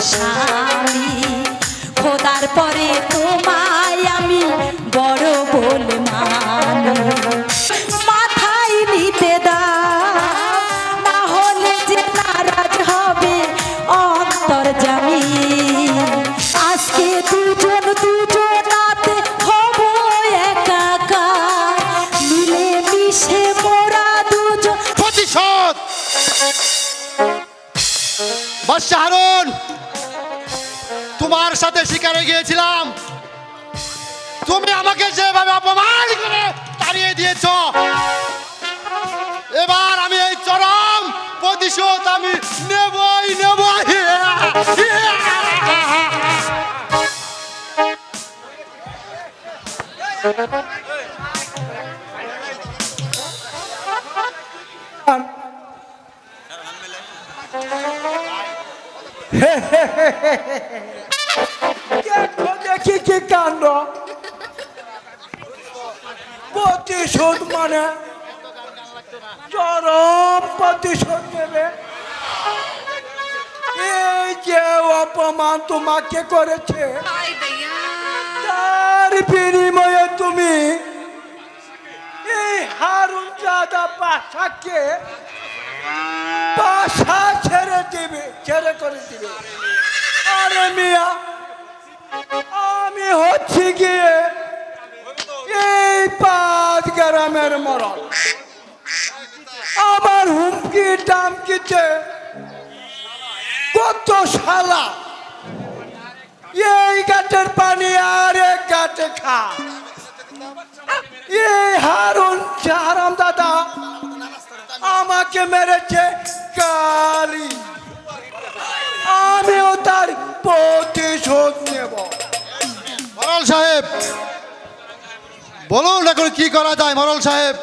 স্বামী দিয়েছ এবার আমি এই চরম প্রতিশোধ আমি নেবই নেবই। দেখো দেখি কি কাণ্ড। প্রতিশোধ মানে? চরম প্রতিশোধ নেবে। এই যে অপমান তোমাকে করেছে তার বিনিময়ে তুমি এই হারুন দাদা পাশাকে পাশা ছেড়ে দিবে ছেড়ে করে দিবে। আরে মিয়া আমি হচ্ছি গিয়ে এই পাঁচ গ্রামের মরণ। আমার হুমকি টামকিতে কত শালা এই গাটের পানি আর এক গাটে খা। এই হারুন হারাম দাদা আমাকে মেরেছে কালি। আমিও তার প্রতিশোধ নেব। সাহেব বলুন এখন কি করা যায় মরল সাহেব?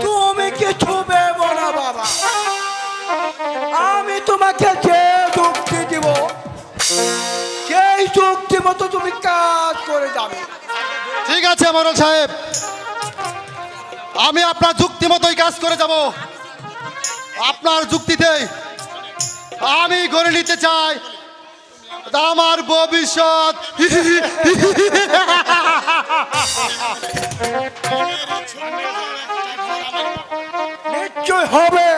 তুমি কিছু ভেবো না বাবা। আমি তোমাকে যে যুক্তি দিব সেই যুক্তি মতো তুমি কাজ করে যাবে। ঠিক আছে মরল সাহেব। আমি আপনার যুক্তি মতোই কাজ করে যাব। আপনার যুক্তিতে আমি গড়ে নিতে চাই। আমার ভবিষ্যৎ। নিশ্চয় হবে।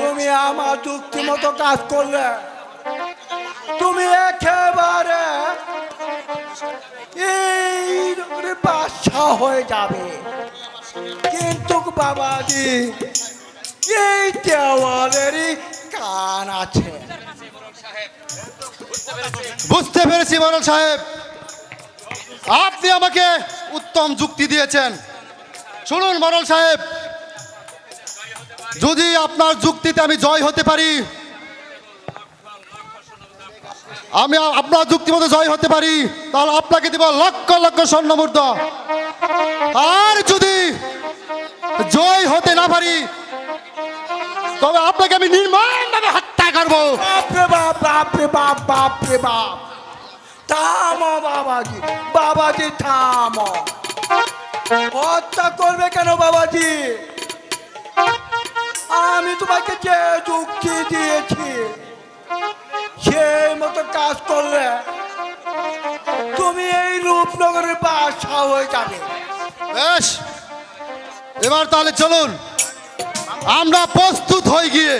তুমি আমার যুক্তি মতো কাজ করলে। তুমি একেবারে বাচ্চা হয়ে যাবে। কিন্তু বাবাজি, এই দেওয়ালেরই কান আছে। বুঝতে পেরেছি। মরল সাহেব। আপনি আমাকে উত্তম যুক্তি দিয়েছেন। শুনুন মরল সাহেব। যদি আপনার যুক্তিতে আমি জয় হতে পারি আমি আপনার যুক্তি মতো জয় হতে পারি তাহলে আপনাকে দিব লক্ষ লক্ষ স্বর্ণ মুদ্র আর যদি জয় হতে না পারি তবে আপনাকে আমি নির্মমভাবে হত্যা করব। বাপ বাপরে বাপ বাপরে বাপ। থামো বাবাজি বাবাজি থামো। হত্যা করবে কেন বাবাজি? আমি তোমাকে যে যুক্তি দিয়েছি, সেই মতো কাজ করলে তুমি এই রূপনগরের বাসা হয়ে যাবে। বেশ, এবার তাহলে চলুন। আমরা প্রস্তুত হয়ে গিয়ে।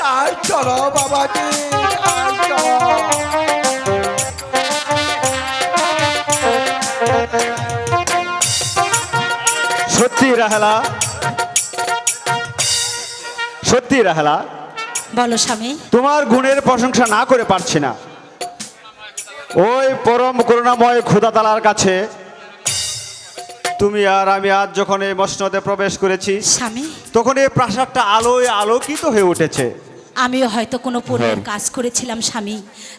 তাই চলো বাবাজি চলো। সত্যি রাহেলা সত্যি রাহেলা। বলো স্বামী। তোমার গুণের প্রশংসা না করে পারছি না। ওই পরম করুণাময় ক্ষুদা তালার কাছে তুমি আর আমি আজ যখন এই মসনদে প্রবেশ করেছি স্বামী। তখন এই প্রাসাদটা আলোয় আলোকিত হয়ে উঠেছে। আমিও হয়তো কোনো পুণ্যের কাজ করেছিলাম স্বামী।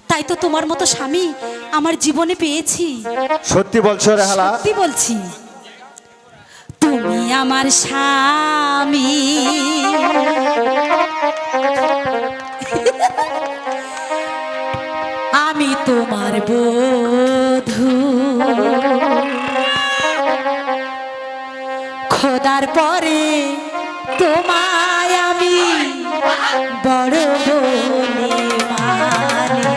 তাই তো তোমার মতো স্বামী আমার জীবনে পেয়েছি। সত্যি বলছো রেহালা। সত্যি বলছি। তুমি আমার স্বামী। আমি তোমার বধু। খোদার পরে তোমায় আমি বড় বলে মানে।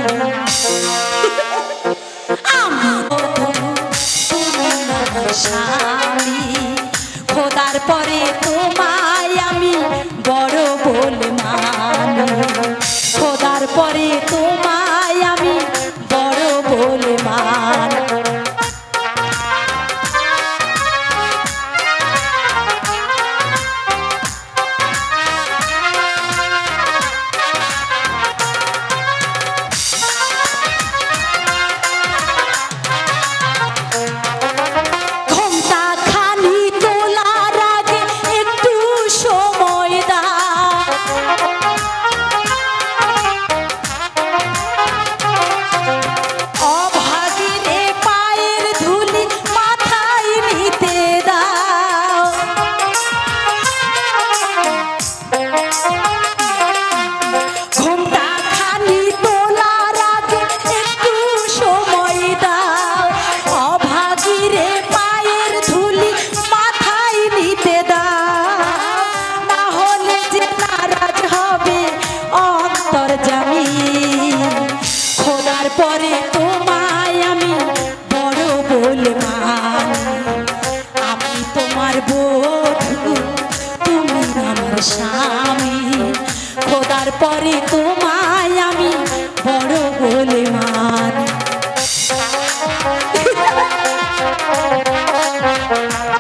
আজকে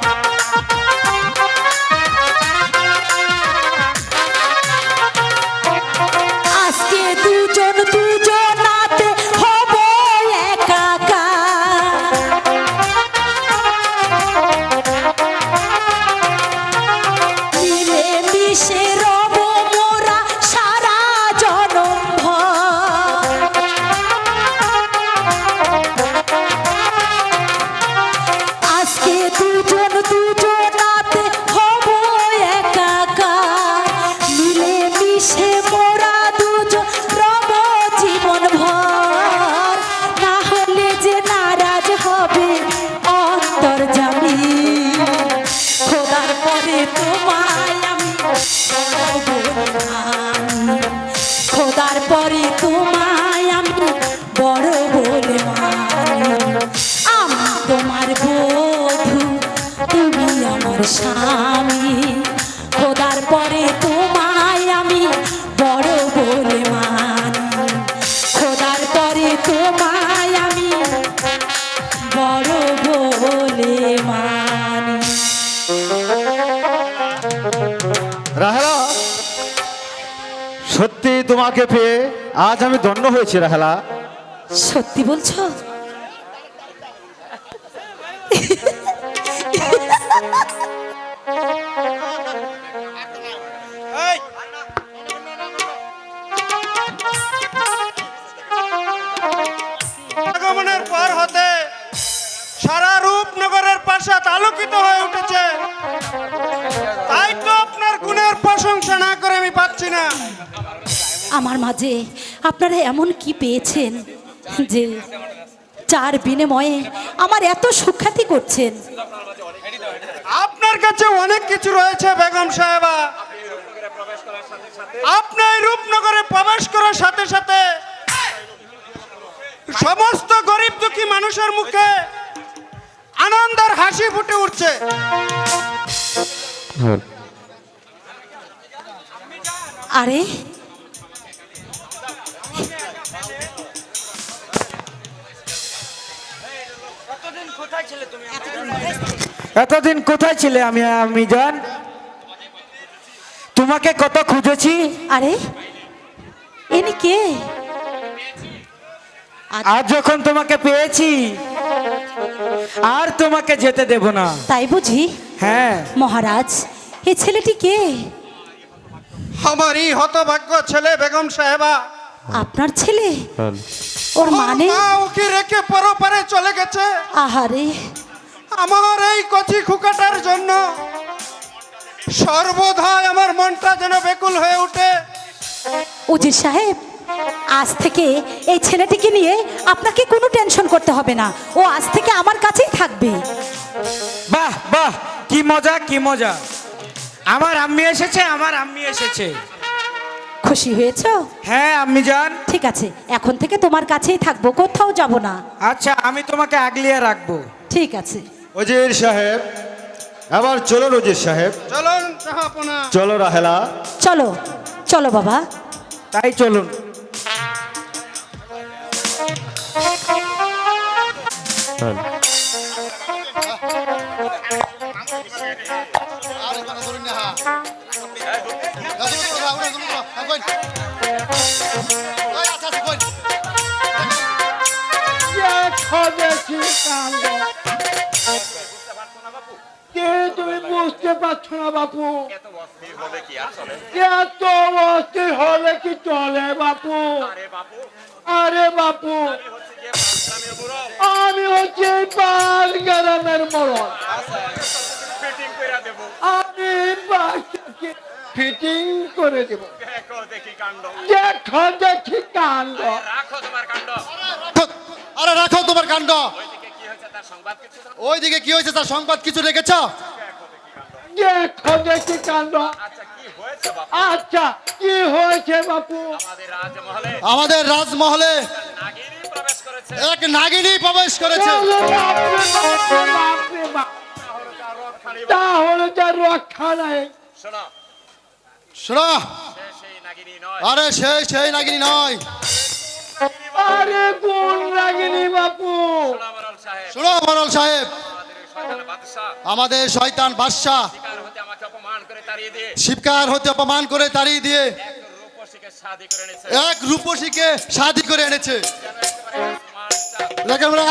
তোমাকে পেয়ে আজ আমি ধন্য হয়েছি রাহেলা। সত্যি বলছো? আগমনের পর হতে সারা রূপনগরের প্রাসাদ আলোকিত হয়ে উঠেছে। তাই তো আপনার গুণের প্রশংসা না করে আমি পাচ্ছি না। আমার মাঝে। আপনারা এমন কি পেয়েছেন যে চার বিনিময়ে আমার এত সুখ্যাতি করছেন? আপনার কাছে অনেক কিছু রয়েছে বেগম সাহেবা। আপনার রূপনগরে প্রবেশ করার সাথে সাথে সমস্ত গরিব দুঃখী মানুষের মুখে আনন্দের হাসি ফুটে উঠছে। আরে এতদিন কোথায় ছিলে আমি আমি জান? তোমাকে কত খুঁজেছি? আরে ইনি কে? আজ যখন তোমাকে পেয়েছি আর তোমাকে যেতে দেব না। তাই বুঝি? হ্যাঁ। মহারাজ এ ছেলেটি কে? আমারই হতভাগ্য ছেলে বেগম সাহেবা। আপনার ছেলে? ওর মানে? মা ওকে রেখে পরপারে চলে গেছে? আহারে। আমার এই কচি খুকাটার জন্য সর্বদাই আমার মনটা যেন বেকুল হয়ে ওঠে উজির সাহেব আজ থেকে এই ছেলেটিকে নিয়ে আপনাকে কোনো টেনশন করতে হবে না। ও আজ থেকে আমার কাছেই থাকবে। বাহ বাহ কি মজা কি মজা। আমার আম্মি এসেছে আমার আম্মি এসেছে। খুশি হয়েছো? হ্যাঁ আম্মি যান ঠিক আছে এখন থেকে তোমার কাছেই থাকব কোথাও যাব না। আচ্ছা আমি তোমাকে আগলিয়ে রাখব। ঠিক আছে। ওজির সাহেব আবার চলো ওজির সাহেব। চলুন জাহাপনা চলো রাহেলা। চলো চলো বাবা। তাই চলুন। আর তুমি বুঝতে পারছ না বাপু? এত অস্থির হলে কি চলে? বাপু? আরে বাপু। আমি হচ্ছে পাল গ্রামের মরণ আমি ফিটিং করে দেব। দেখো দেখি কাণ্ড। আরে রাখো তোমার কাণ্ড। ওইদিকে কি হয়েছে তার সংবাদ কিছু রেখেছ? দেখো দেখি কাণ্ড। আচ্ছা কি হয়েছে বাপু? আমাদের রাজমহলে এক নাগিনী প্রবেশ করেছে। তাহলে যা রক্ষা নাই শোনো আরে সেই সেই নাগিনী নয়। আরে কোন রাগিনী বাপু? শোনো মরল সাহেব। আমাদের শয়তান বাদশাহ শিবকার হতে অপমান করে তাড়িয়ে দিয়ে এক রূপসীকে শাদি করে এনেছে।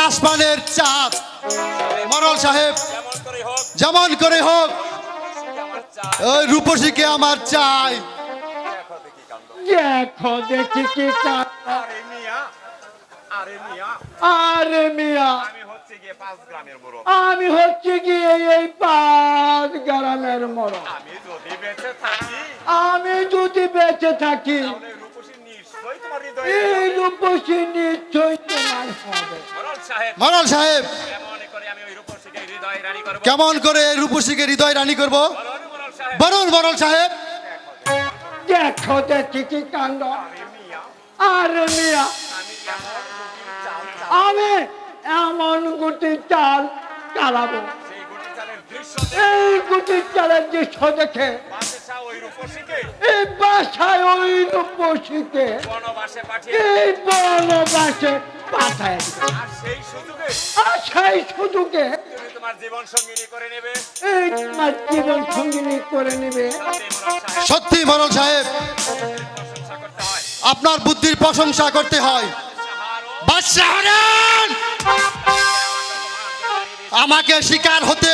আসমানের চাঁদ। মরল সাহেব যেমন করে হোক ওই রূপসীকে আমার চাই। দেখো দেখি কি আরে মিয়া আমি হচ্ছে গিয়ে এই পাঁচ গ্রামের মরণ আমি যদি বেঁচে থাকি। এই রূপসী নিশ্চয় তোমার হবে। মরল সাহেব কেমন করে রূপসীকে হৃদয় রানী করব? বরুণ বরুণ সাহেব। দেখো দেখি কি কাণ্ড। আর মিয়া, আমি এমন গুটি চাল চালাবো। এই গুটি চালের দৃশ্য দেখে এই বাসায় ওই রূপসীকে এই বনবাসে পাঠায়। আর সেই সুযোগে? এই তোমার জীবন সঙ্গিনী করে নেবে। সত্যি মরল সাহেব। আপনার বুদ্ধির প্রশংসা করতে হয়। আমাকে শিকার হতে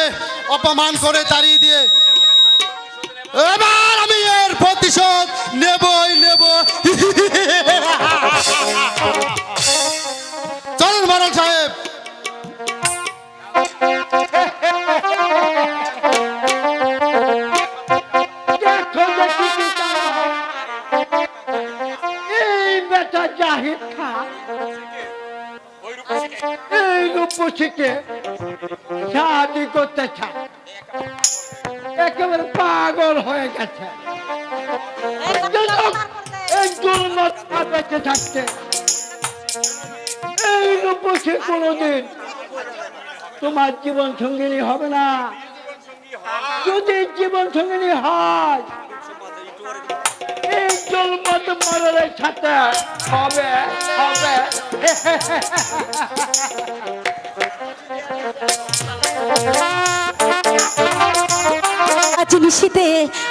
অপমান করে তাড়িয়ে দিয়ে এবার আমি এর প্রতিশোধ নেবই নেব তোমার জীবন সঙ্গিনী হবে না। যদি জীবন সঙ্গিনী হয় সাথে হবে হবে।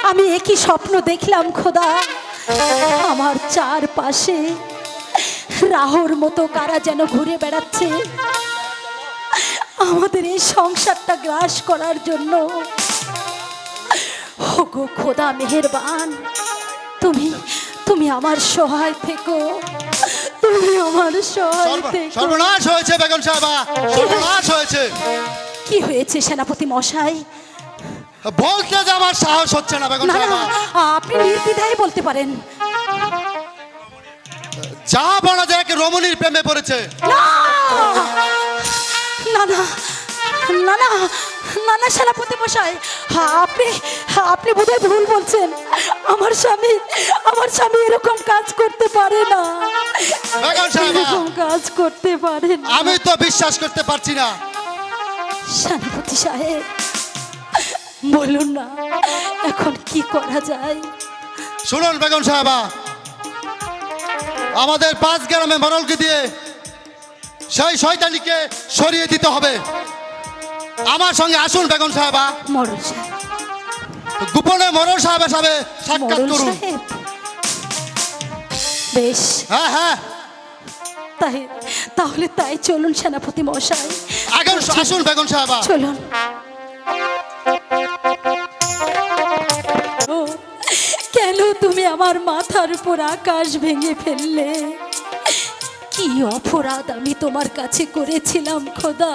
আমি একই স্বপ্ন দেখলাম, খোদা। আমার চারপাশে রাহুর মতো কারা যেন ঘুরে বেড়াচ্ছে। আমাদের এই সংসারটা গ্রাস করার জন্য। গো খোদা মেহেরবান তুমি তুমি আমার সহায় থেকো। তুমি আমার সহায় থেকো। সর্বনাশ হয়েছে বেগম সাহেবা সর্বনাশ হয়েছে। কি হয়েছে সেনাপতি মশাই? বলতে যে আমার সাহস হচ্ছে না বেগম সাহেবা। আপনি নির্দ্বিধায় বলতে পারেন। যা বলা যায় রমণীর প্রেমে পড়েছে। না! না না না না না না সেনাপতি মশাই আপনি আপনি বোধহয় ভুল বলছেন। আমার স্বামী আমার স্বামী এরকম কাজ করতে পারে না। এরকম কাজ করতে পারে না। আমি তো বিশ্বাস করতে পারছি না। সেনাপতি সাহেব বলুন না এখন কি করা যায়? শুনুন বেগম সাহেবা আমাদের পাঁচ গ্রামে মরলকে দিয়ে সেই শয়তানিকে সরিয়ে দিতে হবে। আমার সঙ্গে আসুন বেগম সাহেবা। মরল সাহেব। গোপনে মরল সাহেবের সাথে সাক্ষাৎ মরল করুন। সাহেব? বেশ। হ্যাঁ হ্যাঁ। তাই তাহলে তাই চলুন সেনাপতি মশাই। আগে আসুন বেগম সাহেবা। চলুন। কেন তুমি আমার মাথার উপর আকাশ ভেঙে ফেললে? কি অপরাধ আমি তোমার কাছে করেছিলাম খোদা?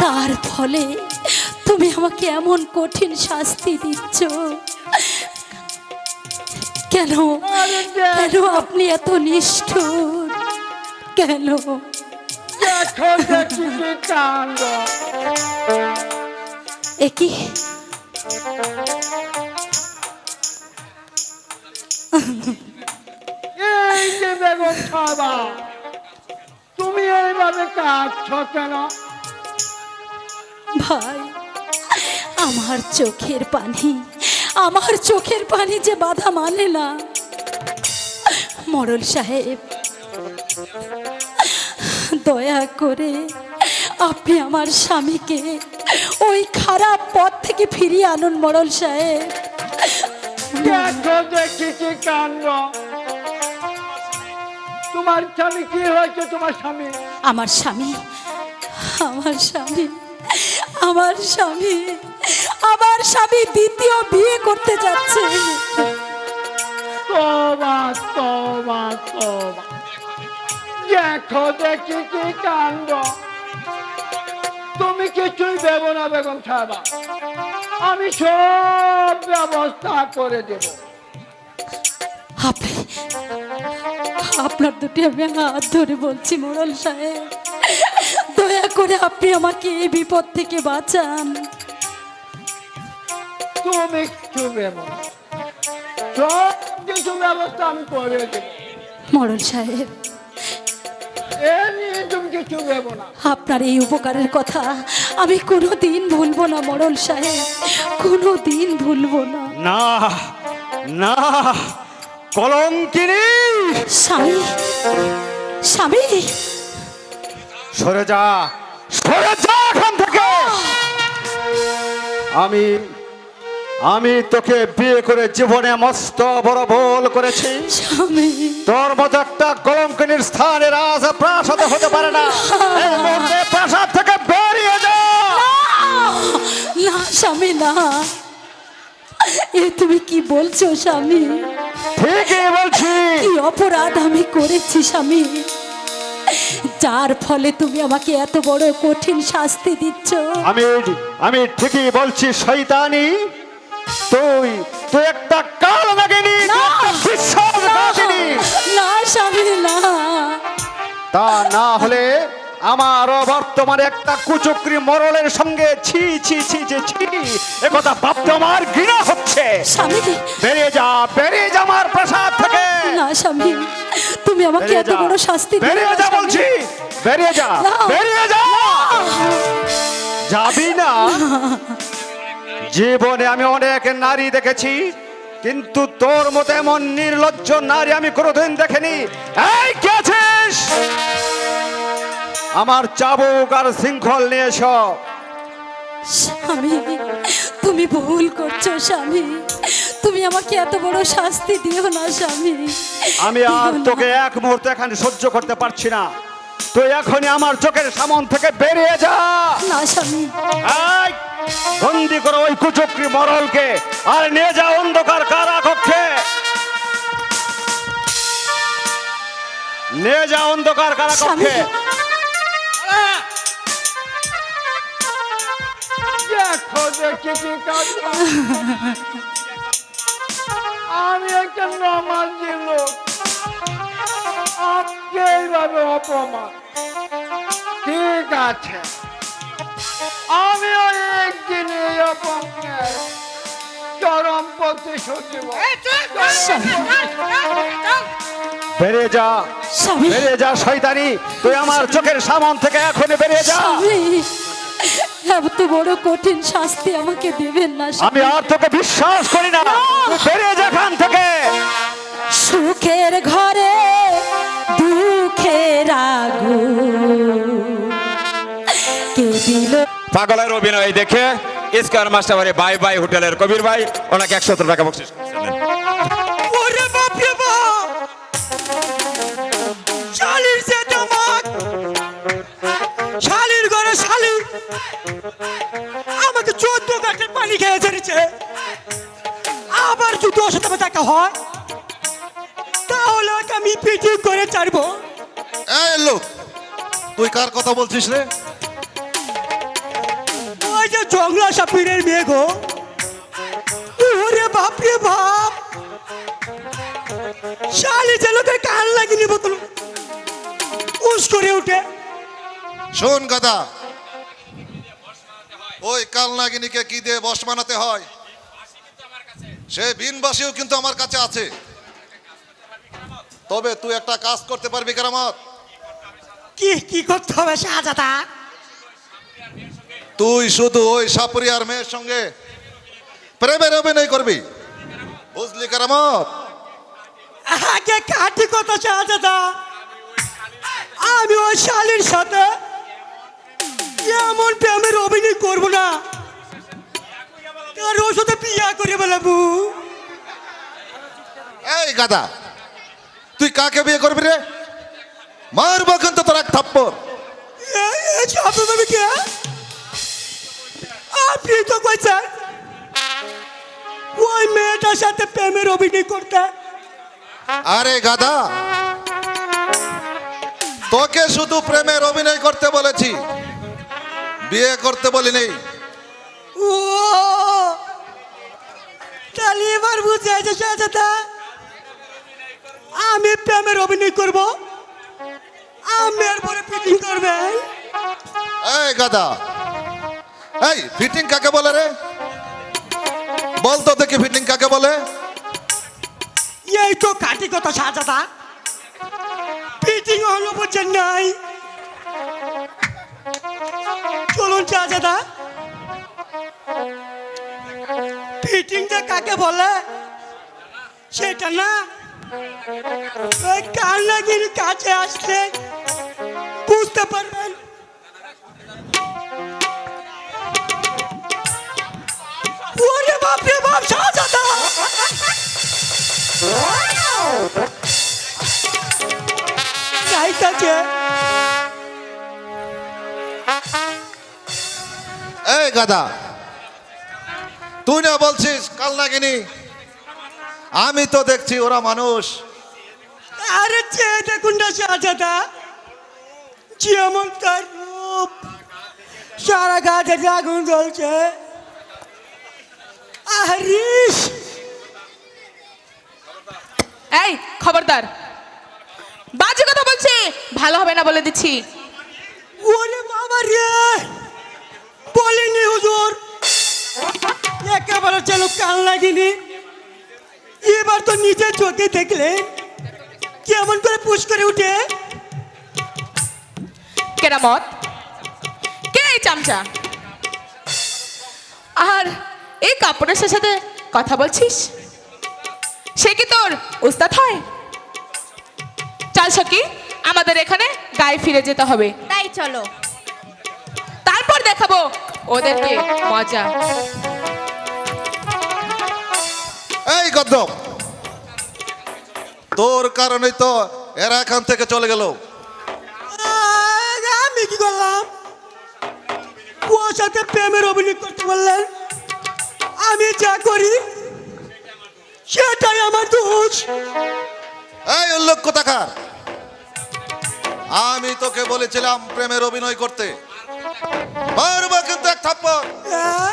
তার ফলে তুমি আমাকে এমন কঠিন শাস্তি দিচ্ছ। কেন? কেন আপনি এত নিষ্ঠুর? কেন? একই বেগম সাহেবা তুমি এইভাবে কাঁদছ কেন? ভাই আমার চোখের পানি আমার চোখের পানি যে বাধা মানে না। মরল সাহেব দয়া করে আপনি আমার স্বামীকে ওই খারাপ পথ থেকে ফিরিয়ে আনুন মরল সাহেব। দেখো দেখি কি কাণ্ড। তোমার স্বামী কি হয়েছে তোমার স্বামী? আমার স্বামী আমার স্বামী আমার স্বামী আমার স্বামী দ্বিতীয় বিয়ে করতে যাচ্ছে। দেখো দেখি কি কাণ্ড। তুমি কিছুই দেব না বেগম সাহেবা। আমি সব ব্যবস্থা করে দেব। আপনি আপনার দুটি আমি হাত ধরে বলছি মোড়ল সাহেব। দয়া করে আপনি আমাকে এই বিপদ থেকে বাঁচান। তুমি কিছু সব কিছু ব্যবস্থা আমি করে দেব। মোড়ল সাহেব এ নিয়ে তুমি কিছু দেব না। আপনার এই উপকারের কথা আমি কোনো দিন ভুলবো না মোড়ল সাহেব। কোনো দিন ভুলবো না। না না। কলঙ্কিনী। স্বামী স্বামী। সরে যা সরে যা এখান থেকে। আমি আমি তোকে বিয়ে করে জীবনে মস্ত বড় ভুল করেছি। স্বামী। তোর মতো একটা কলঙ্কিনীর স্থানে রাজ প্রাসাদ হতে পারে না। এই মুহূর্তে প্রাসাদ থেকে বেরিয়ে যা। না স্বামী না। এ তুমি কি বলছো স্বামী? ঠিকই বলছি। কি অপরাধ আমি করেছি স্বামী? যার ফলে তুমি আমাকে এত বড় কঠিন শাস্তি দিচ্ছ। আমি আমি ঠিকই বলছি শয়তানি। তুই তুই একটা কাল নাগিনি না! বিশ্বাসঘাতিনী না স্বামী না। তা না হলে আমার বর্তমানে একটা কুচক্রি মরলের সঙ্গে ছি ছি ছি ছি ছি। একথা ভাবতে আমার ঘৃণা হচ্ছে। স্বামী। বেরিয়ে যা বেরিয়ে যা আমার প্রাসাদ থেকে। না স্বামী তুমি আমাকে এত যা। বড় শাস্তি বেরিয়ে যা বলছি। বেরিয়ে যা বেরিয়ে যা। যাবি না? জীবনে আমি অনেক নারী দেখেছি কিন্তু তোর মতো এমন নির্লজ্জ নারী আমি কোনোদিন দেখিনি। এই কে আছিস? আমার চাবুক আর শৃঙ্খল নিয়ে এসো। স্বামী তুমি ভুল করছ স্বামী। তুমি আমাকে এত বড় শাস্তি দিও না স্বামী। আমি আর তোকে এক মুহূর্তে এখানে সহ্য করতে পারছি না। তুই এখনই আমার চোখের সামন থেকে বেরিয়ে যা। না স্বামী। বন্দি করো ওই কুচক্রি মরলকে আর নিয়ে যা অন্ধকার কারা কক্ষে নিয়ে যা অন্ধকার কারা কক্ষে দেখো দেখি কি কাণ্ড আমি একটা নমাজি লোক। আমাকে এইভাবে অপমান। ঠিক আছে। আমিও একদিন এই অপমানের চরম প্রতিশোধ দেব। বেরিয়ে যা। বেরিয়ে যা শয়তানি। তুই আমার চোখের সামন থেকে এখনই বেরিয়ে যা। এত বড় কঠিন শাস্তি আমাকে দেবেন না আমি আর তোকে বিশ্বাস করি না। বেরিয়ে যা এখান থেকে। সুখের ঘরে দুঃখের কে দিল? পাগলের অভিনয় দেখে ইস্কার মাস্টার বাই বাই হোটেলের কবির ভাই ওনাকে একশো টাকা বকশিস করেছেন আমাকে চোদ্দ গাছের পানি খেয়ে ছেড়েছে আবার যদি ওর সাথে দেখা হয় তাহলে ওকে আমি পিটি করে ছাড়বো। এই লোক তুই কার কথা বলছিস রে? ওই যে জংলা সাপিরের মেয়ে গো। ওরে বাপ রে বাপ। শালি যে লোকের কান লাগিনি বোতল। উস করে উঠে। শোন গাদা ওই কালনাগিনীকে কি দিয়ে বস বানাতে হয়? সে বিনবাসীও কিন্তু আমার কাছে আছে। তবে তুই একটা কাজ করতে পারবি কেরামত। কি কি করতে হবে শাহজাদা? তুই শুধু ওই সাপুরিয়ার মেয়ের সঙ্গে প্রেমের অভিনয় করবি। বুঝলি কেরামত? আগে কাটি কথা শাহজাদা। আমি ওই শালির সাথে তার ওর সাথে বিয়া করে বেলাবু। এই গাদা তুই কাকে বিয়ে করবি রে? মারবো কিন্তু তোর এক আপনার কে আপনি তো কইছেন ওই মেয়েটার সাথে প্রেমের অভিনয় করতে। আরে গাদা তোকে শুধু প্রেমের অভিনয় করতে বলেছি বিয়ে করতে বলিনি। ও! তাহলে এবার বুঝে আছে শাহজাদা আমি প্রেমের অভিনয় করব। আমি এরপরে ফিটিং করবেন এই গাদা। এই ফিটিং কাকে বলে রে? বল তো দেখি ফিটিং কাকে বলে। এই তো কাটি কত শাহজাদা ফিটিং হলো বুঝছেন নাই। চলুন শাহজাদা ফিটিংটা কাকে বলে? সেটা না? ওই কান্নাগির কাছে আসলে বুঝতে পারবেন। ওরে বাপ রে বাপ শাহজাদা এই গাদা তুই না বলছিস কাল নাগিনি। আমি তো দেখছি ওরা মানুষ। আরে চেয়ে দেখুন না শাহজাদা যেমন তার রূপ সারা গাছে আগুন জ্বলছে। আরিস এই খবরদার। বাজে কথা বলছে ভালো হবে না বলে দিচ্ছি। ওরে বাবা রে বলিনি হুজুর। একেবারে যেন কান লাগিনি। এবার তো নিজের চোখে দেখলে কেমন করে পুশ করে উঠে। কেরামত? কে এই চামচা? আর এই কাপড়ের সাথে কথা বলছিস? সে কি তোর উস্তাদ হয়? চাল সকি আমাদের এখানে গায়ে ফিরে যেতে হবে। তাই চলো। তারপর দেখাবো ওদেরকে মজা। এই গদ্দম। তোর কারণেই তো এরা এখান থেকে চলে গেল। আমি কি করলাম? ওর সাথে প্রেমের অভিনয় করতে বললেন। আমি যা করি সেটাই আমার দোষ। এই উল্লেখ কোথাকার। আমি তোকে বলেছিলাম প্রেমের অভিনয় করতে। মারবো কিন্তু এক থাপ্পড়। আহ,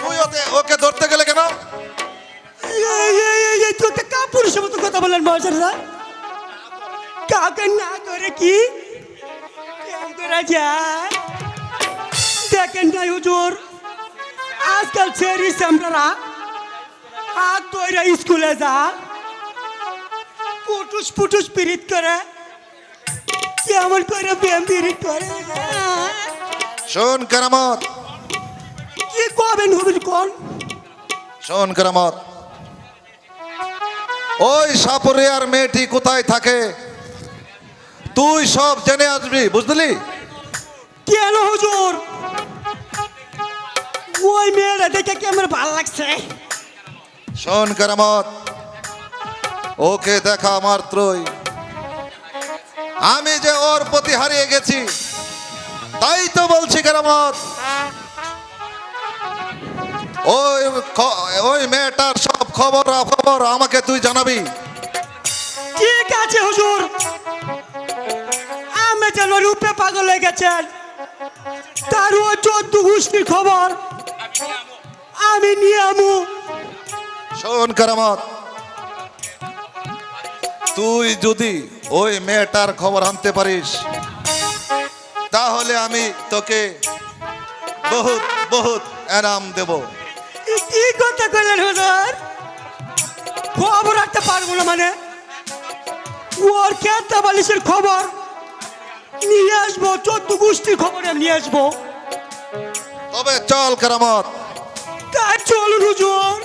তুই ওকে ওকে ধরতে গেলে কেন? একটা কাপুরুষের মতো কথা বললেন মহাশয়রা? কাউকে না করে কি? করা যায়। দেখেন নাই হুজুর আজকাল ছেড়ি আমরা আর তোরা স্কুলে যা। পুটুস পুটুস পিরিত করে। কেমন করে ব্যায়াম পিরিত করে। শোন কেরামত। কি কবেন হুজুর কোন? শোন কেরামত। ওই সাপুরে আর মেয়েটি কোথায় থাকে? তুই সব জেনে আসবি বুঝলি? কেন হুজুর? ওই মেয়েটা দেখে কি আমার ভালো লাগছে? শোন কেরামত ওকে দেখা মাত্রই। আমি যে ওর প্রতি হারিয়ে গেছি তাই তো বলছি কেরামত। ওই ওই মেয়েটার সব খবর খবর আমাকে তুই জানাবি। ঠিক আছে হুজুর। আমি যেন রূপে পাগল হয়ে গেছেন। তার ও চোদ্দ গোষ্ঠীর খবর। আমি নিয়ে আমু। শোন কেরামত তুই যদি ওই মেয়েটার খবর আনতে পারিস তাহলে আমি তোকে বহুত বহুত এনাম দেব। কি কথা করলেন হুজুর? খবর রাখতে পারব না মানে? ওর কেতা বালিশের খবর? নিয়ে আসব চোদ্দ গোষ্ঠীর খবর আমি নিয়ে আসব। তবে চল কেরামত। তাই চলুন হুজুর।